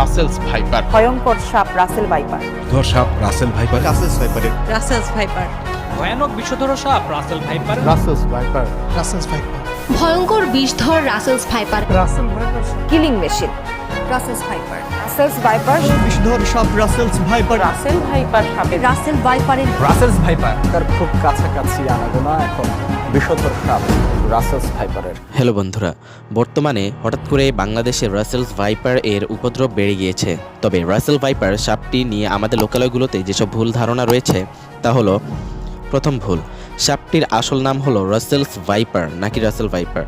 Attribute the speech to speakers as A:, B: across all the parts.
A: রাসেলস viper.
B: ভয়ঙ্কর সাপ Russell viper.
C: ধর সাপ Russell viper.
D: Russell's viper.
E: Russell's viper.
F: ভয়ানক বিষধর সাপ Russell viper.
A: Russell's viper.
D: Russell's viper.
G: ভয়ঙ্কর বিষধর Russell's viper.
B: Killing machine.
E: Russell's viper
B: Russell's viper
D: বিষধর সাপ রাসেলস ভাইপার
B: রাসেল ভাইপার সাপের
E: রাসেল ভাইপারের
F: রাসেলস ভাইপার
H: তার খুব কাছাকাছি আনাগোনা এখন বিষধর সাপ রাসেলস ভাইপারের
I: হ্যালো বন্ধুরা বর্তমানে হঠাৎ করে বাংলাদেশের রাসেলস ভাইপার এর উপদ্রব বেড়ে গিয়েছে। তবে রাসেল ভাইপার সাপটি নিয়ে আমাদের লোকালয়গুলোতে যেসব ভুল ধারণা রয়েছে তা হলো প্রথম ভুল সাপটির আসল নাম হলো রাসেলস ভাইপার, নাকি রাসেল ভাইপার?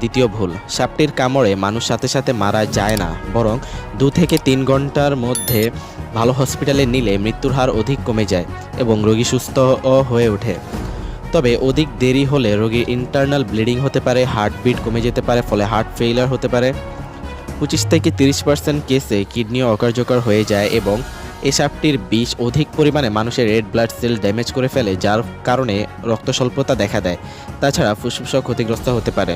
I: দ্বিতীয় ভুল, সাপটির কামড়ে মানুষ সাথে সাথে মারা যায় না, বরং দু থেকে তিন ঘণ্টার মধ্যে ভালো হসপিটালে নিলে মৃত্যুর হার অধিক কমে যায় এবং রোগী সুস্থ হয়ে ওঠে। তবে অধিক দেরি হলে রোগীর ইন্টারনাল ব্লিডিং হতে পারে হার্টবিট কমে যেতে পারে, ফলে হার্ট ফেইলার হতে পারে। পঁচিশ থেকে তিরিশ পার্সেন্ট কেসে কিডনিও অকার্যকর হয়ে যায় এবং এই সাপটির বিষ অধিক পরিমাণে মানুষের রেড ব্লাড সেল ড্যামেজ করে ফেলে, যার কারণে রক্ত স্বল্পতা দেখা দেয়। তাছাড়া ফুসফুসও ক্ষতিগ্রস্ত হতে পারে।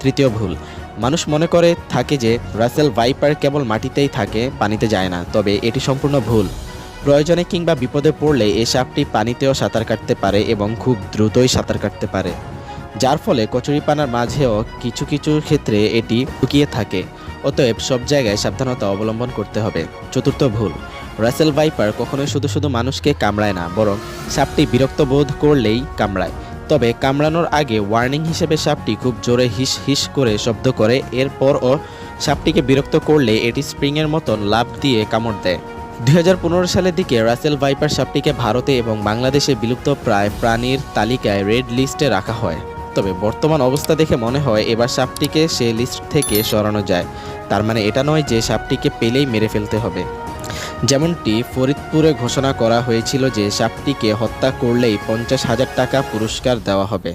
I: তৃতীয় ভুল, মানুষ মনে করে থাকে যে রাসেল ভাইপার কেবল মাটিতেই থাকে, পানিতে যায় না, তবে এটি সম্পূর্ণ ভুল। প্রয়োজনে কিংবা বিপদে পড়লে এ সাপটি পানিতেও সাঁতার কাটতে পারে এবং খুব দ্রুতই সাঁতার কাটতে পারে। যার ফলে কচুরিপানার মাঝেও কিছু কিছু ক্ষেত্রে এটি লুকিয়ে থাকে। অতএব সব জায়গায় সাবধানতা অবলম্বন করতে হবে। চতুর্থ ভুল, রাসেল ভাইপার কখনোই শুধু শুধু মানুষকে কামড়ায় না, বরং সাপটি বিরক্ত বোধ করলেই কামড়ায়। তবে কামড়ানোর আগে ওয়ার্নিং হিসেবে সাপটি খুব জোরে হিস হিস করে শব্দ করে এরপরও সাপটিকে বিরক্ত করলে এটি স্প্রিংয়ের মতন লাভ দিয়ে কামড় দেয়। দুই হাজার পনেরো সালের দিকে রাসেল ভাইপার সাপটিকে ভারতে এবং বাংলাদেশে বিলুপ্ত প্রায় প্রাণীর তালিকায় রেড লিস্টে রাখা হয়। তবে বর্তমান অবস্থা দেখে মনে হয় এবার সাপটিকে সে লিস্ট থেকে সরানো যায়। তার মানে এটা নয় যে সাপটিকে পেলেই মেরে ফেলতে হবে। যেমনটি ফরিদপুরে ঘোষণা করা হয়েছিল যে সাপটিকে হত্যা করলেই পঞ্চাশ হাজার টাকা পুরস্কার দেওয়া হবে।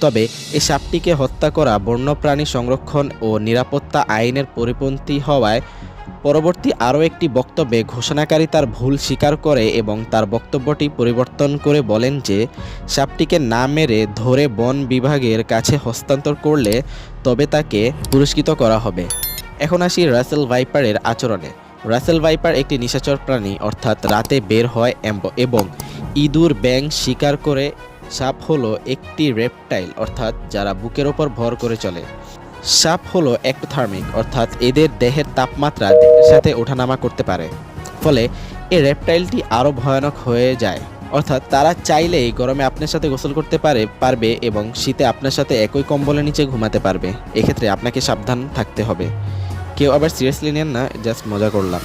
I: তবে এই সাপটিকে হত্যা করা বন্যপ্রাণী সংরক্ষণ ও নিরাপত্তা আইনের পরিপন্থী হওয়ায় পরবর্তী আরও একটি বক্তব্যে ঘোষণাকারী তার ভুল স্বীকার করে এবং তার বক্তব্যটি পরিবর্তন করে বলেন যে, সাপটিকে না মেরে ধরে বন বিভাগের কাছে হস্তান্তর করলে তবে তাকে পুরস্কৃত করা হবে। এখন আসি রাসেল ভাইপারের আচরণে। রাসেল ভাইপার একটি নিশাচর প্রাণী, অর্থাৎ রাতে বের হয় এবং ইঁদুর ব্যাং শিকার করে। সাপ হলো একটি রেপটাইল, অর্থাৎ যারা বুকের ওপর ভর করে চলে। সাপ হলো একটোথার্মিক, অর্থাৎ এদের দেহের তাপমাত্রা সাথে ওঠানামা করতে পারে। ফলে এই রেপটাইলটি আরও ভয়ানক হয়ে যায়। অর্থাৎ তারা চাইলেই গরমে আপনার সাথে গোসল করতে পারে, পারবে এবং শীতে আপনার সাথে একই কম্বলের নিচে ঘুমাতে পারবে। এক্ষেত্রে আপনাকে সাবধান থাকতে হবে। কেউ আবার সিরিয়াসলি নেন না জাস্ট মজা করলাম।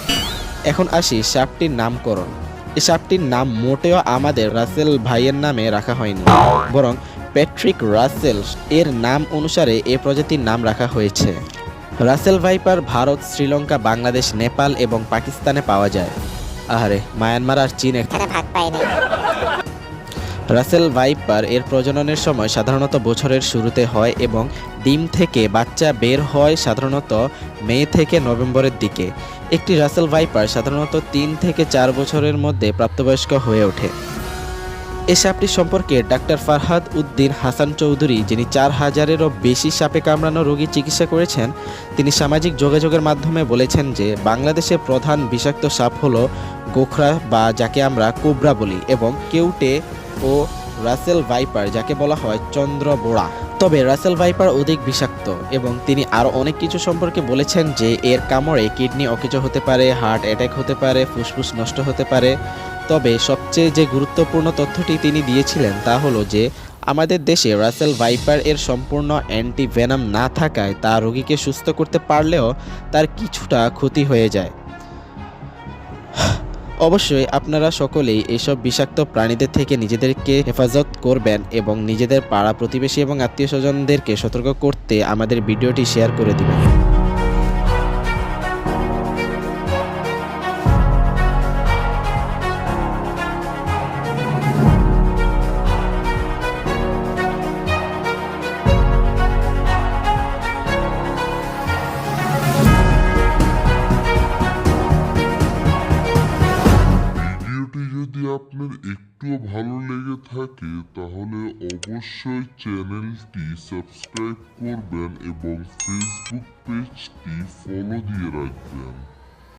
I: এখন আসি সাপটির নামকরণ। এই সাপটির নাম মোটেও আমাদের রাসেল ভাইয়ের নামে রাখা হয়নি। বরং প্যাট্রিক রাসেল এর নাম অনুসারে এ প্রজাতির নাম রাখা হয়েছে। রাসেল ভাইপার ভারত শ্রীলঙ্কা বাংলাদেশ নেপাল এবং পাকিস্তানে পাওয়া যায়। আহারে মায়ানমার আর চীন এখানে ভাগ পায়নি রাসেল ভাইপার এর প্রজননের সময় সাধারণত বছরের শুরুতে হয় এবং ডিম থেকে বাচ্চা বের হয় সাধারণত মে থেকে নভেম্বরের দিকে। একটি রাসেল ভাইপার সাধারণত তিন থেকে চার বছরের মধ্যে প্রাপ্তবয়স্ক হয়ে ওঠে। এ সাপটি সম্পর্কে ডাক্তার ফারহাদ উদ্দিন হাসান চৌধুরী, যিনি চার হাজারেরও বেশি সাপে কামড়ানো রোগীর চিকিৎসা করেছেন, তিনি সামাজিক যোগাযোগের মাধ্যমে বলেছেন যে বাংলাদেশের প্রধান বিষাক্ত সাপ হল গোখরা বা যাকে আমরা কোবরা বলি এবং কেউটে ও রাসেল ভাইপার, যাকে বলা হয় চন্দ্রবোড়া। তবে রাসেল ভাইপার অধিক বিষাক্ত এবং তিনি আরও অনেক কিছু সম্পর্কে বলেছেন যে এর কামড়ে কিডনি অকেজ হতে পারে, হার্ট অ্যাটাক হতে পারে, ফুসফুস নষ্ট হতে পারে তবে সবচেয়ে যে গুরুত্বপূর্ণ তথ্যটি তিনি দিয়েছিলেন তা হলো যে, আমাদের দেশে রাসেল ভাইপার এর সম্পূর্ণ অ্যান্টি অ্যান্টিভেনাম না থাকায় তা রোগীকে সুস্থ করতে পারলেও তার কিছুটা ক্ষতি হয়ে যায়। অবশ্যই আপনারা সকলেই এইসব বিষাক্ত প্রাণীদের থেকে নিজেদেরকে হেফাজত করবেন এবং নিজেদের পাড়া প্রতিবেশী এবং আত্মীয় স্বজনদেরকে সতর্ক করতে আমাদের ভিডিওটি শেয়ার করে দিবেন।
J: ভালো লেগে থাকে তাহলে অবশ্যই চ্যানেলটি সাবস্ক্রাইব করবেন এবং ফেসবুক পেজটি ফলো দিয়ে রাখবেন।